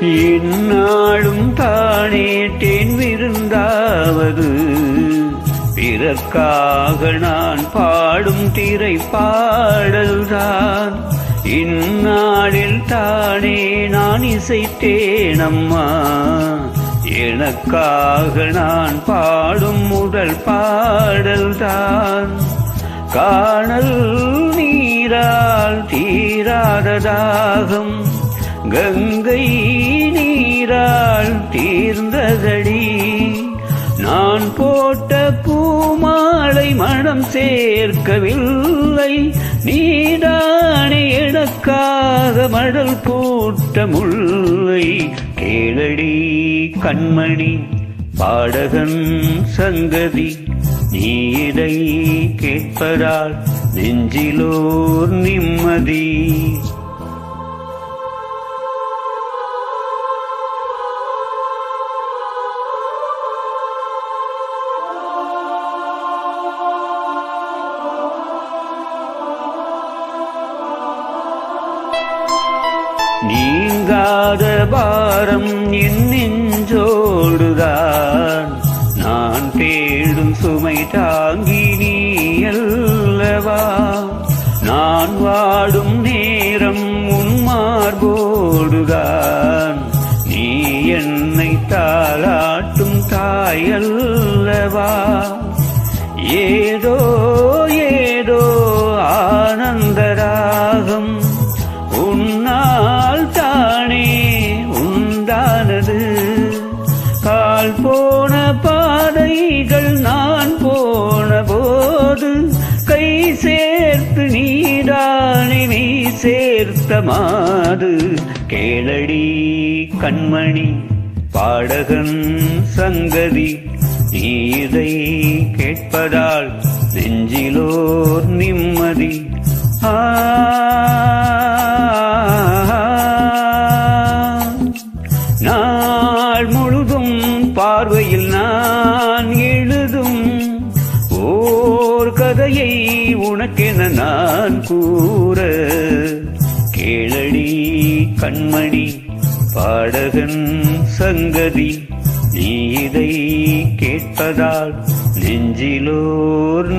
இந்நாளும் தானேட்டேன் விருந்தாவது. பிறர்க்காக நான் பாடும் திரை பாடல்தான் இந்நாளில் தானே நான் இசைத்தேன் அம்மா எனக்காக நான் பாடும் முதல் பாடல்தான். காணல் நீரால் தீராததாகும் கங்கை நீரால் தீர்ந்ததடி. நான் போட்ட பூமா நாளை மனம் சேர்க்கவில்லை. நீதானே எனக்காக மடல் போட்ட முல்லை கேளடி கண்மணி பாடகன் சங்கதி நீ இதை கேட்பதால் நெஞ்சிலோர் நிம்மதி. நீங்காத பாரம் என் நெஞ்சோடுதான். நான் தேடும் சுமை தாங்கி நீ அல்லவா? நான் வாடும் நேரம் உன்மார்போடுதான் நீ என்னை தாளாட்டும் தாயல்லவா ஏதோ ஏதோ ஆனந்தராகம் சேர்த்து நீதானே நீ சேர்த்த மாது கேளடி கண்மணி பாடகன் சங்கதி நீ இதை கேட்பதால் நெஞ்சிலோர் நிம்மதி. ஆ நாள் முழுதும் பார்வையில் நான் எழுதும் ஓர் கதையை உனக்கென நான் கூற கேளடி கண்மணி பாடகன் சங்கதி நீ இதை கேட்பதால் நெஞ்சிலோர்